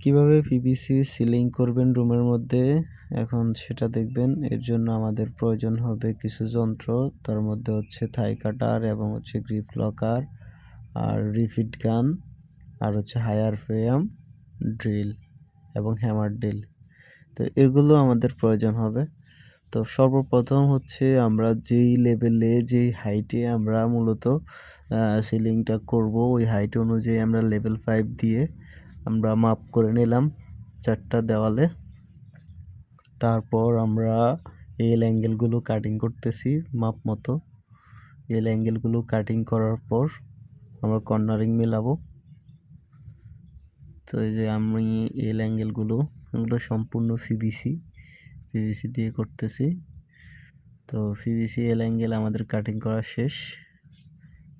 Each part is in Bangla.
কীভাবে পিভিসি সিলিং করবেন রুমের মধ্যে? এখন সেটা দেখবেন। এর জন্য আমাদের প্রয়োজন হবে কিছু যন্ত্র। তার মধ্যে হচ্ছে থাই কাটার এবং হচ্ছে গ্রিপ লকার আর রিফিট গান আর হচ্ছে হায়ার ফ্রেম ড্রিল এবং হ্যামার ড্রিল তো এগুলো আমাদের প্রয়োজন হবে। তো সর্বপ্রথম হচ্ছে আমরা যেই লেভেলে যেই হাইটে আমরা মূলত সিলিংটা করব, ওই হাইট অনুযায়ী আমরা লেভেল ফাইভ দিয়ে আমরা মাপ করে নিলাম চারটা দেওয়ালে। তারপর আমরা এল অ্যাঙ্গেলগুলো কাটিং করতেছি মাপ মতো। এল অ্যাঙ্গেলগুলো কাটিং করার পর আমরা কর্নারিং মেলাবো। তো এই যে আমি এল অ্যাঙ্গেলগুলো এগুলো সম্পূর্ণ পিভিসি পিভিসি দিয়ে করতেছি। তো পিভিসি এল অ্যাঙ্গেল আমাদের কাটিং করা শেষ।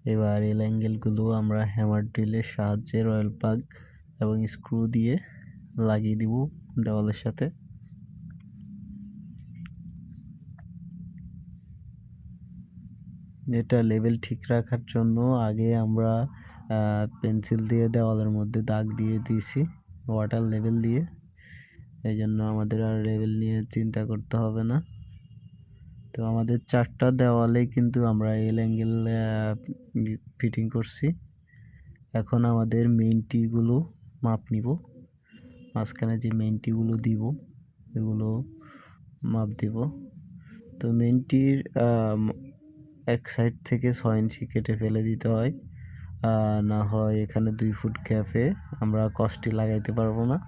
এবার এল অ্যাঙ্গেলগুলো আমরা হ্যামার ড্রিলের সাহায্যে রয়্যাল পাগ এবং স্ক্রু দিয়ে লাগিয়ে দিব দেওয়ালের সাথে। এটা লেভেল ঠিক রাখার জন্য আগে আমরা পেন্সিল দিয়ে দেওয়ালের মধ্যে দাগ দিয়ে দিয়েছি ওয়াটার লেভেল দিয়ে। এই জন্য আমাদের আর লেভেল নিয়ে চিন্তা করতে হবে না। তো আমাদের চারটা দেওয়ালে কিন্তু আমরা এল অ্যাঙ্গেল ফিটিং করছি। এখন আমাদের মেইন টিগুলো মাপ নিব। মাঝখানে যে মেইন টিগুলো দিব, এগুলো মাপ দিব। তো মেনটির এক সাইড থেকে ছয় ইঞ্চি কেটে ফেলে দিতে হয়। না হয় এখানে দুই ফুট গ্যাপে আমরা কস্টি লাগাইতে পারব না।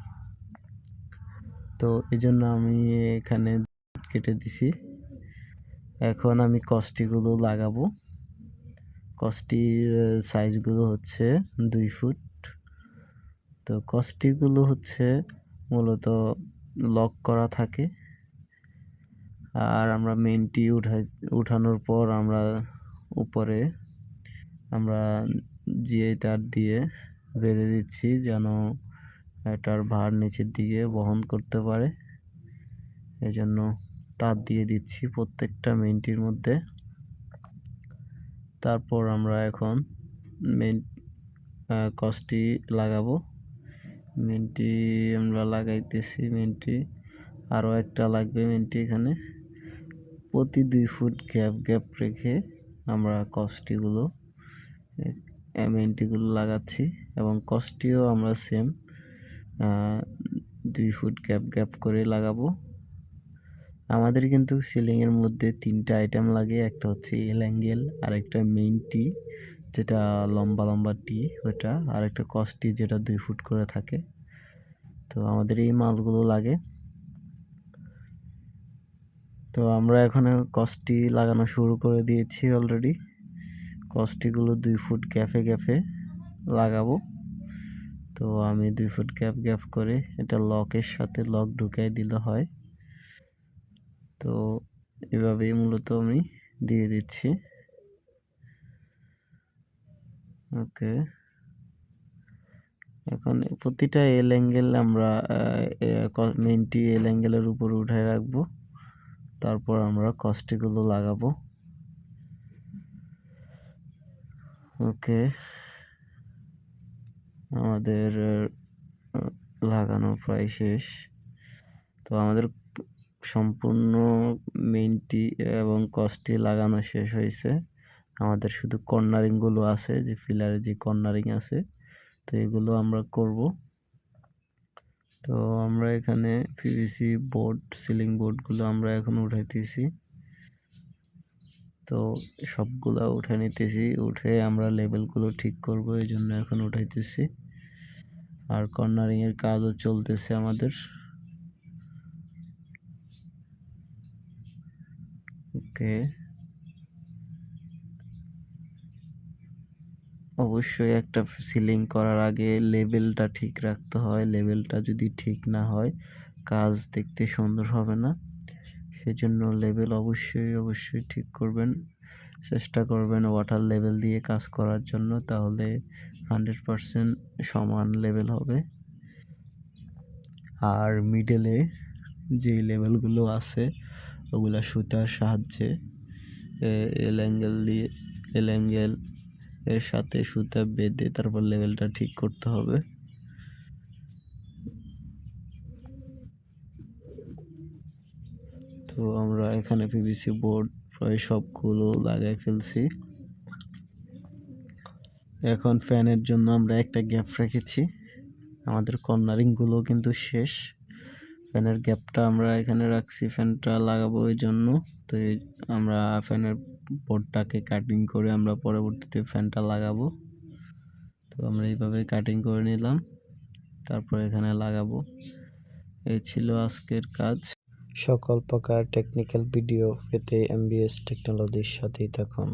তো এই জন্য আমি এখানে কেটে দিছি। এখন আমি কস্টিগুলো লাগাবো। কস্টির সাইজগুলো হচ্ছে দুই ফুট। তো কস্টিগুলো হচ্ছে মূলত লক করা থাকে। আর আমরা মেনটি উঠাই উঠানোর পর আমরা উপরে আমরা জিআই তার দিয়ে বেঁধে দিচ্ছি যেন এটার ভার নিচের দিকে বহন করতে পারে। এই জন্য তার দিয়ে দিচ্ছি প্রত্যেকটা মেনটির মধ্যে। তারপর আমরা এখন মেন কস্টি লাগাবো। মেনটি আমরা লাগাইতেছি মেনটি। আরও একটা লাগবে মেনটি এখানে। প্রতি দুই ফুট গ্যাপ গ্যাপ রেখে আমরা কস্টিগুলো মেনটিগুলো লাগাচ্ছি এবং কস্টিও আমরা সেম দুই ফুট গ্যাপ গ্যাপ করে লাগাবো। আমাদের কিন্তু সিলিংয়ের মধ্যে তিনটা আইটেম লাগে, একটা হচ্ছে এল অ্যাঙ্গেল আর একটা মেইন টি যেটা লম্বা লম্বা টি, ওটা, আর একটা কস্টি যেটা দুই ফুট করে থাকে। তো আমাদের এই মালগুলো লাগে। তো আমরা এখানে কস্টি লাগানো শুরু করে দিয়েছি অলরেডি কস্টিগুলো দুই ফুট গ্যাপে গ্যাপে লাগাবো। তো আমি দুই ফুট গ্যাপ গ্যাপ করে এটা লকের সাথে লক ঢুকাই দিলে হয়। তো এভাবেই মূলত আমি দিয়ে দিচ্ছি। ওকে। এখন প্রতিটা এল অ্যাঙ্গেল আমরা মেনটি এল অ্যাঙ্গেলের উপরে উঠায় রাখব। তারপর আমরা কস্টিগুলো লাগাবো। ওকে। আমাদের লাগানো প্রায় শেষ। তো আমাদের সম্পূর্ণ মেইনটি এবং কস্টি লাগানো শেষ হয়েছে। আমাদের শুধু কর্নারিংগুলো আছে, যে ফিলারে যে কর্নারিং আছে, তো এগুলো আমরা করব। তো আমরা এখানে পিভিসি বোর্ড সিলিং বোর্ডগুলো আমরা এখন উঠাইতেছি তো সবগুলো উঠে নিতেছি, উঠে আমরা লেবেলগুলো ঠিক করব, এই জন্য এখন উঠাইতেছি আর কর্নারিংয়ের কাজও চলতেছে আমাদের। ওকে অবশ্যই একটা সিলিং করার আগে লেভেলটা ঠিক রাখতে হয়। লেভেলটা যদি ঠিক না হয়, কাজ দেখতে সুন্দর হবে না। সেজন্য লেভেল অবশ্যই অবশ্যই ঠিক করবেন। চেষ্টা করবেন ওয়াটার লেভেল দিয়ে কাজ করার জন্য, তাহলে হান্ড্রেড পারসেন্ট সমান লেভেল হবে। আর মিডলে যে লেভেলগুলো আছে, ওগুলা সুতার সাহায্যে এল অ্যাঙ্গেল দিয়ে এল অ্যাঙ্গেল এর সাথে সুতা বেঁধে তারপর লেভেলটা ঠিক করতে হবে। তো আমরা এখানে পিভিসি বোর্ড, প্রায় সবগুলো লাগাই ফেলছি। এখন ফ্যানের জন্য আমরা একটা গ্যাপ রেখেছি। আমাদের কর্নারিংগুলো কিন্তু শেষ। ফ্যানের গ্যাপটা আমরা এখানে রাখছি, ফ্যানটা লাগাবো ওই জন্য। তো আমরা ফ্যানের বোর্ডটাকে কাটিং করে আমরা পরবর্তীতে ফ্যানটা লাগাবো। তো আমরা এইভাবে কাটিং করে নিলাম, তারপর এখানে লাগাবো। এই ছিল আজকের কাজ। সকল প্রকার টেকনিক্যাল ভিডিও পেতে এমবিএস টেকনোলজির সাথেই থাকুন।